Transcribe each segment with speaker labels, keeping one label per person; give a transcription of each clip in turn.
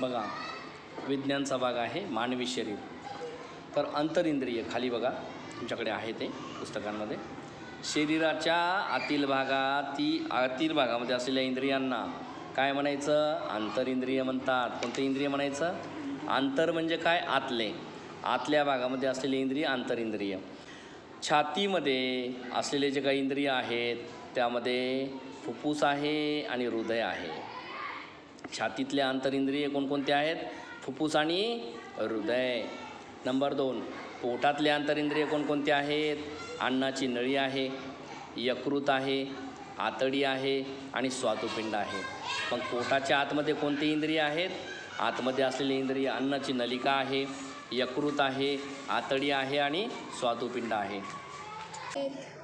Speaker 1: बघा विज्ञानचा भाग आहे मानवी शरीर. तर अंतरिंद्रिय खाली बघा तुमच्याकडे आहे ते पुस्तकांमध्ये. शरीराच्या आतील भागात ती आतील भागामध्ये असलेल्या इंद्रियांना काय म्हणायचं? अंतरिंद्रिय म्हणतात. कोणते इंद्रिय म्हणायचं? आंतर म्हणजे काय? आतले. आतल्या भागामध्ये असलेले इंद्रिय आंतरिंद्रिय छातीमध्ये असलेले जे काही इंद्रिय आहेत त्यामध्ये फुफ्फुस आहे आणि हृदय आहे. छातीतले आंतरिंद्रिय कोणकोणते आहेत? फुफ्फुस आणि हृदय. नंबर दोन पोटातले आंतरिंद्रिय कोणकोणते आहेत? अन्नाची नळी आहे यकृत आहे आतडी आहे आणि स्वातुपिंड आहे. मग पोटाच्या आतमध्ये कोणते इंद्रिय आहेत? आतमध्ये असलेले इंद्रिय अन्नाची नलिका आहे यकृत आहे आतडी आहे आणि स्वातुपिंड आहे.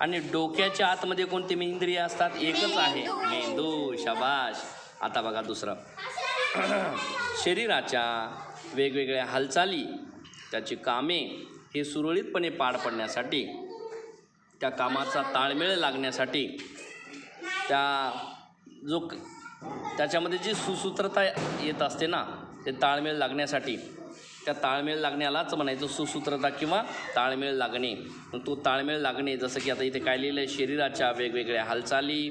Speaker 1: आणि डोक्याच्या आतमध्ये कोणते इंद्रिय असतात? एकच आहे. मेंदू शाबाश आता बघा दुसरं. शरीराच्या वेगवेगळ्या हालचाली त्याची कामे हे सुरळीतपणे पार पडण्यासाठी त्या कामाचा ताळमेळ लागण्यासाठी त्या जो क- त्याच्यामध्ये जी सुसूत्रता येत असते ना ते ताळमेळ लागण्यासाठी त्या ताळमेळ लागण्यालाच म्हणायचं सुसूत्रता किंवा ताळमेळ लागणे. मग तो ताळमेळ लागणे जसं की आता इथे काय लिहिलं आहे शरीराच्या वेगवेगळ्या हालचाली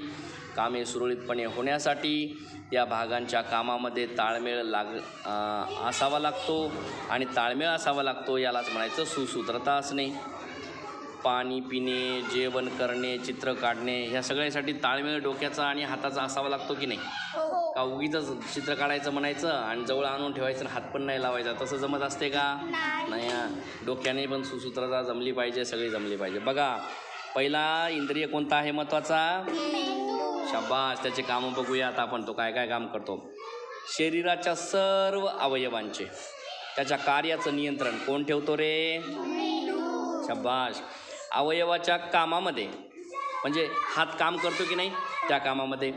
Speaker 1: कामे सुरळीतपणे होण्यासाठी या भागांच्या कामामध्ये ताळमेळ लाग असावा लागतो आणि ताळमेळ असावा लागतो यालाच म्हणायचं सुसूत्रता असणे. पाणी पिणे जेवण करणे चित्र काढणे ह्या सगळ्यासाठी ताळमेळ डोक्याचा आणि हाताचा असावा लागतो की नाही? का उगीच चित्र काढायचं म्हणायचं आणि जवळ आणून ठेवायचं आणि हात पण नाही लावायचा? तसं जमत असते का? नाही. हा. डोक्याने पण सुसूत्रता जमली पाहिजे सगळी जमली पाहिजे. बघा पहिला इंद्रिय कोणता आहे महत्त्वाचा? शाबास त्याचे कामं बघूया. आता आपण तो काय काय काम करतो? शरीराच्या सर्व अवयवांचे त्याच्या कार्याचं नियंत्रण कोण ठेवतो रे? शाबाश अवयवाच्या कामामध्ये म्हणजे हात काम करतो की नाही? त्या कामामध्ये.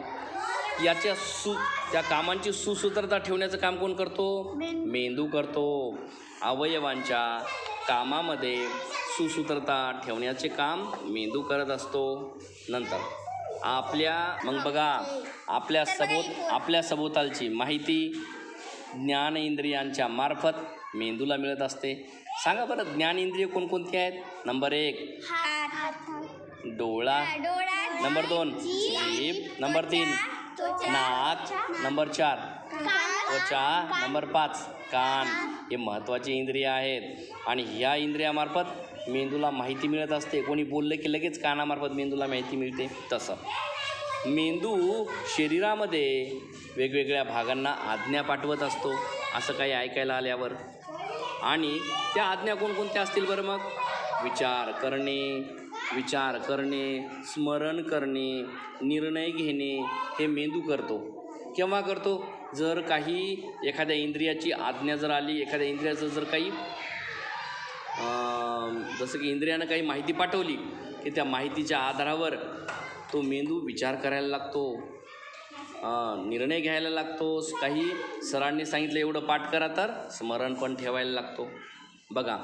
Speaker 1: याच्या सु त्या कामांची सुसूत्रता ठेवण्याचं काम कोण करतो? मेंदू करतो. अवयवांच्या कामामध्ये सुसूत्रता ठेवण्याचे काम मेंदू करत असतो. नंतर आपल्या मग बघा आपल्या सभोत आपल्या सभोवतालची माहिती ज्ञान इंद्रियांच्या मार्फत मेंदूला मिळत असते. सांगा बरं ज्ञान इंद्रिय कोणकोणती आहेत? नंबर एक. डोळा. नंबर दोन. जीभ नंबर तीन. नाक. नंबर चार. त्वचा. नंबर पाच. कान. हे महत्त्वाचे इंद्रिय आहेत. आणि ह्या इंद्रियामार्फत मेंदूला माहिती मिळत असते. कोणी बोललं की लगेच कानामार्फत मेंदूला माहिती मिळते. तसं. मेंदू शरीरामध्ये वेगवेगळ्या भागांना आज्ञा पाठवत असतो. असं काही ऐकायला आल्यावर. आणि त्या आज्ञा कोणकोणत्या असतील बरं मग? विचार करणे विचार करणे स्मरण करणे निर्णय घेणे हे मेंदू करतो. केव्हा करतो? जर काही एखाद्या इंद्रियाची आज्ञा जर आली एखाद्या इंद्रियाचं जर काही जसं की इंद्रियानं काही माहिती पाठवली की त्या माहितीच्या आधारावर तो मेंदू विचार करायला लागतो निर्णय घ्यायला लागतो. काही सरांनी सांगितलं एवढं पाठ करा तर स्मरण पण ठेवायला लागतो. बघा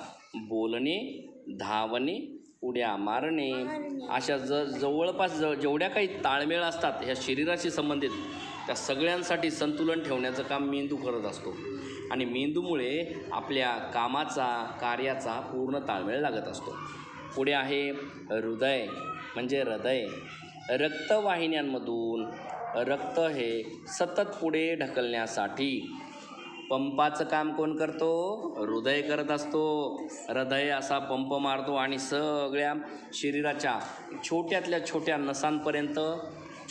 Speaker 1: बोलणे धावणे उड्या मारणे. अशा ज जवळपास ज जेवढ्या काही ताळमेळ असतात ह्या शरीराशी संबंधित त्या सगळ्यांसाठी संतुलन ठेवण्याचं काम मेंदू करत असतो. आणि मेंदूमुळे आपल्या कामाचा कार्याचा पूर्ण ताळमेळ लागत असतो. पुढे आहे हृदय म्हणजे हृदय. रक्तवाहिन्यांमधून रक्त हे सतत पुढे ढकलण्यासाठी पंपाचं काम कोण करतो? हृदय करत असतो. हृदय असा पंप मारतो आणि सगळ्या शरीराच्या छोट्यातल्या छोट्या नसांपर्यंत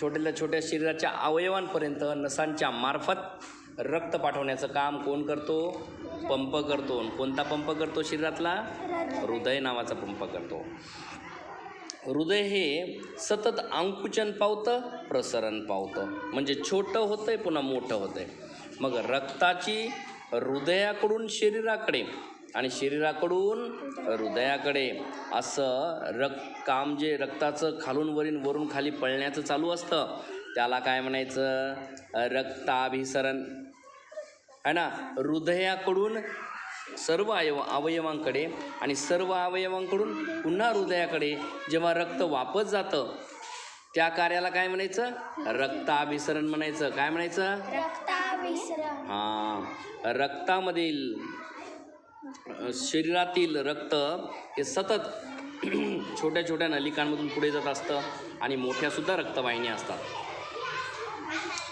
Speaker 1: छोट्यातल्या छोट्या शरीराच्या अवयवांपर्यंत नसांच्या मार्फत रक्त पाठवण्याचं काम कोण करतो? पंप करतो. आणि कोणता पंप करतो शरीरातला? हृदय नावाचा पंप करतो. हृदय हे सतत अंकुचन पावतं प्रसरण पावतं. म्हणजे छोटं होतं आहे पुन्हा मोठं होतं आहे मग रक्ताची हृदयाकडून शरीराकडे आणि शरीराकडून हृदयाकडे असं रक्त काम जे रक्ताचं खालून वरील वरून खाली पळण्याचं चालू असतं त्याला काय म्हणायचं? रक्ताभिसरण. आहे ना? हृदयाकडून सर्व अवयव अवयवांकडे आणि सर्व अवयवांकडून पुन्हा हृदयाकडे जेव्हा रक्त वापस जातं त्या कार्याला काय म्हणायचं? रक्ताभिसरण म्हणायचं. काय म्हणायचं? हां. रक्तामधील शरीरातील रक्त हे सतत छोट्या छोट्या नलिकांमधून पुढे जात असतं आणि मोठ्यासुद्धा रक्तवाहिन्या असतात.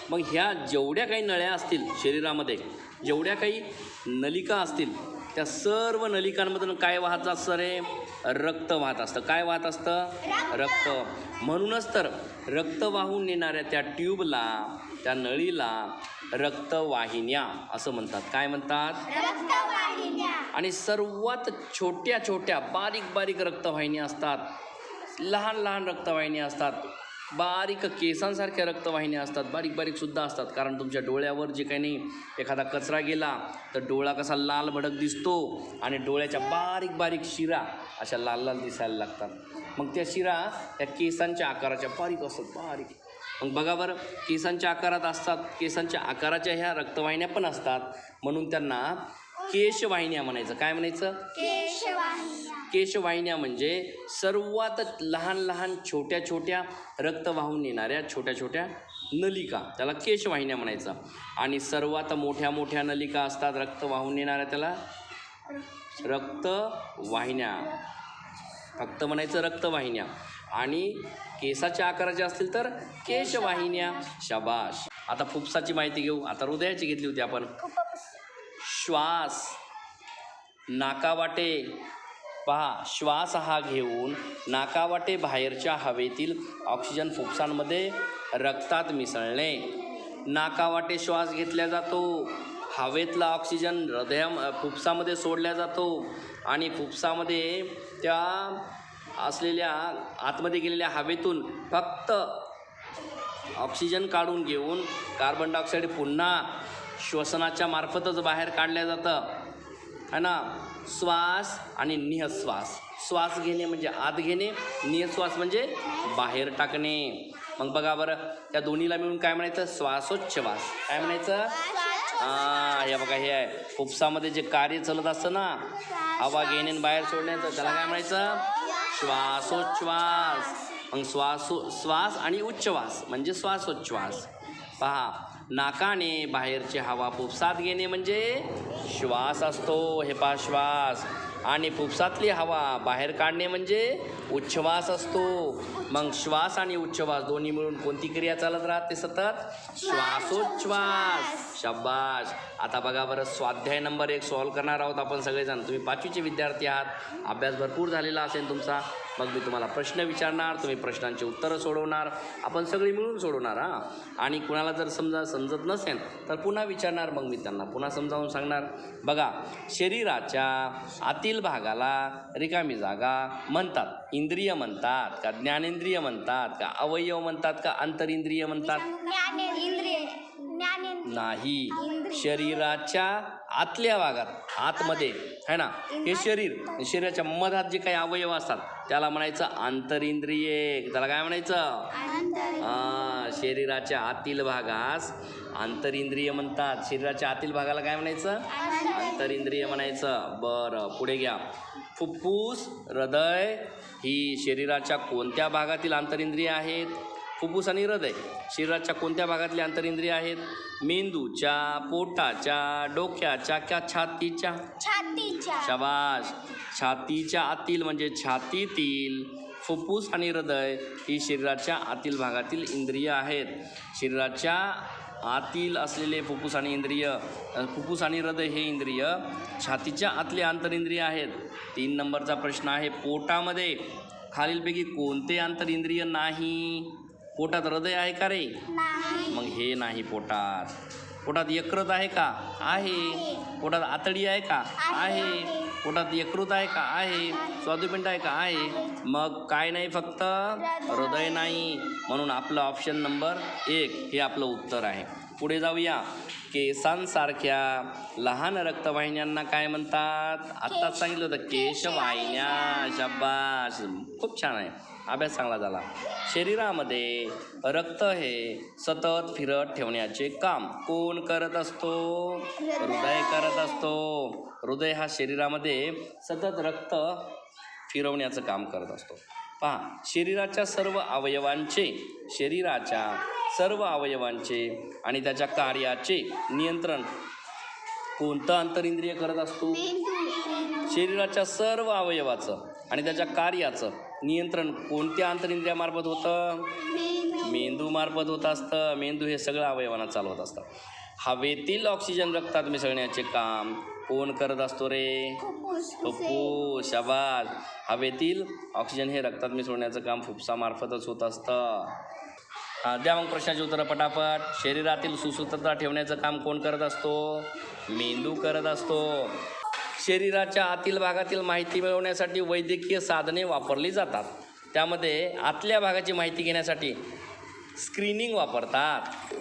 Speaker 1: मग ह्या जेवढ्या काही नळ्या असतील शरीरामध्ये जेवढ्या काही नलिका असतील त्या सर्व नलिकांमधून काय वाहत असतं रे? रक्त वाहत असतं. काय वाहत असतं? रक्त. म्हणूनच तर रक्त वाहून नेणाऱ्या त्या ट्यूबला त्या नळीला रक्तवाहिन्या असं म्हणतात. काय म्हणतात? आणि सर्वात छोट्या छोट्या बारीक बारीक रक्तवाहिन्या असतात. लहान लहान रक्तवाहिन्या असतात. बारीक केसांसारख्या रक्तवाहिन्या असतात. बारीक बारीक सुद्धा असतात. कारण तुमच्या डोळ्यावर जे काही नाही एखादा कचरा गेला तर डोळा कसा लाल भडक दिसतो आणि डोळ्याच्या बारीक बारीक शिरा अशा लाल लाल दिसायला लागतात. मग त्या शिरा त्या केसांच्या आकाराच्या बारीक असतात. बारीक. मग बघा बरं केसांच्या आकारात असतात केसांच्या आकाराच्या ह्या रक्तवाहिन्या पण असतात. म्हणून त्यांना केशवाहिन्या म्हणायचं. काय म्हणायचं?
Speaker 2: केशवाहिन्या.
Speaker 1: केशवाहिन्या म्हणजे सर्वात लहान लहान छोट्या छोट्या रक्त वाहून नेणाऱ्या छोट्या छोट्या नलिका. त्याला केशवाहिन्या म्हणायचं. आणि सर्वात मोठ्या मोठ्या नलिका असतात रक्त वाहून नेणाऱ्या त्याला रक्तवाहिन्या. फक्त म्हणायचं रक्तवाहिन्या. आणि केसाच्या आकाराच्या असतील तर केशवाहिन्या. शाबाश आता फुफ्साची माहिती घेऊ. आता हृदयाची घेतली होती आपण. श्वास. नाकावाटे. पहा श्वास हा घेऊन नाकावाटे बाहेरच्या हवेतील ऑक्सिजन फुफ्सांमध्ये रक्तात मिसळणे. नाकावाटे श्वास घेतला जातो. हवेतला ऑक्सिजन हृदया फुफ्सामध्ये सोडला जातो. आणि फुफ्सामध्ये त्या असलेल्या आतमध्ये गेलेल्या हवेतून फक्त ऑक्सिजन काढून घेऊन कार्बन डायऑक्साईड पुन्हा श्वसनाच्या मार्फतच बाहेर काढल्या जातं. है ना? श्वास आणि निःश्वास. श्वास घेणे म्हणजे आत घेणे निःश्वास म्हणजे बाहेर टाकणे. मग बघा बरं त्या दोन्हीला मिळून काय म्हणायचं? श्वासोच्छवास. काय म्हणायचं? हां हे बघा हे आहे. फुफ्सामध्ये जे कार्य चालत असतं ना हवा घेणे आणि बाहेर सोडण्याचं त्याला काय म्हणायचं? श्वासोच्छ्वास. मग श्वासो श्वास आणि उच्छ्वास म्हणजे श्वासोच्छ्वास. पहा नाकाने बाहेरची हवा फुफ्सात घेणे म्हणजे श्वास असतो हे पहा श्वास. आणि फुफ्सातली हवा बाहेर काढणे म्हणजे उच्छ्वास असतो. मग श्वास आणि उच्छ्वास दोन्ही मिळून कोणती क्रिया चालत राहते सतत? श्वासोच्छ्वास. शब्बास आता बघा बरं स्वाध्याय नंबर एक सॉल्व्ह करणार आहोत आपण सगळेजण. तुम्ही पाचवीचे विद्यार्थी आहात. अभ्यास भरपूर झालेला असेल तुमचा. मग मी तुम्हाला प्रश्न विचारणार तुम्ही प्रश्नांची उत्तरं सोडवणार आपण सगळी मिळून सोडवणार हां. आणि कुणाला जर समजा समजत नसेल तर पुन्हा विचारणार मग मी त्यांना पुन्हा समजावून सांगणार. बघा शरीराच्या आतील भागाला रिकामी जागा म्हणतात. इंद्रिय म्हणतात का ज्ञानेंद्रिय म्हणतात का अवयव म्हणतात का अंतरिंद्रिय म्हणतात? नाही. शरीराच्या आतल्या भागात आतमध्ये है ना? हे शरीर शरीराच्या मधात जे काही अवयव असतात त्याला म्हणायचं आंतरिंद्रिये. त्याला काय म्हणायचं? हा शरीराच्या आतील भागास आंतरिंद्रिय म्हणतात. शरीराच्या आतील भागाला काय म्हणायचं? आंतरिंद्रिय. म्हणायचं. बरं पुढे घ्या. फुफ्फुस हृदय ही शरीराच्या कोणत्या भागातील आंतरिंद्रिय आहेत? फुफ्फुस आणि हृदय शरीराच्या कोणत्या भागातले आंतरिंद्रिय आहेत? मेंदूच्या पोटाच्या डोक्याच्या का छातीच्या?
Speaker 2: छातीच्या.
Speaker 1: शाबाश छातीच्या आतील म्हणजे छातीतील. फुफ्फुस आणि हृदय ही शरीराच्या आतील भागातील इंद्रिय आहेत. शरीराच्या आतील असलेले फुफ्फुस आणि इंद्रिय फुफ्फुस आणि हृदय हे इंद्रिय छातीच्या आतले आंतरिंद्रिय आहेत. तीन नंबरचा प्रश्न आहे पोटामध्ये खालीलपैकी कोणते आंतरिंद्रिय नाही? पोटात हृदय आहे का रे? मग हे नाही पोटात. पोटात यकृत आहे का? आहे. पोटात आतडी आहे का? आहे. पोटात यकृत आहे का? आहे. स्वादुपिंड आहे का? आहे. मग काय नाही फक्त हृदय नाही. म्हणून आपलं ऑप्शन नंबर एक हे आपलं उत्तर आहे. पुढे जाऊया. केसांसारख्या लहान रक्तवाहिन्यांना काय म्हणतात? आत्ताच सांगितलं होतं केशवाहिन्या. शाबाश खूप छान आहे. अभ्यास चांगला झाला. शरीरामध्ये रक्त हे सतत फिरत ठेवण्याचे काम कोण करत असतो? हृदय करत असतो. हृदय हा शरीरामध्ये सतत रक्त फिरवण्याचं काम करत असतो. पहा शरीराच्या सर्व अवयवांचे शरीराच्या सर्व अवयवांचे आणि त्याच्या कार्याचे नियंत्रण कोणतं अंतरिंद्रिय करत असतो? शरीराच्या सर्व अवयवाचं आणि त्याच्या कार्याचं नियंत्रण कोणत्या अंतरिंद्रियामार्फत होतं? मेंदूमार्फत होत असतं. मेंदू हे सगळं अवयवांना चालवत असतं. हवेतील ऑक्सिजन रक्तात मिसळण्याचे काम कोण करत असतो रे? फुफ्फू शबाज हवेतील ऑक्सिजन हे रक्तात मिसळण्याचं काम फुफ्सामार्फतच होत असतं. द्या मग प्रश्नाची उत्तरं पटापट. शरीरातील सुसूत्रता ठेवण्याचं काम कोण करत असतो? मेंदू करत असतो. शरीराच्या आतील भागातील माहिती मिळवण्यासाठी वैद्यकीय साधने वापरली जातात. त्यामध्ये आतल्या भागाची माहिती घेण्यासाठी स्क्रीनिंग वापरतात.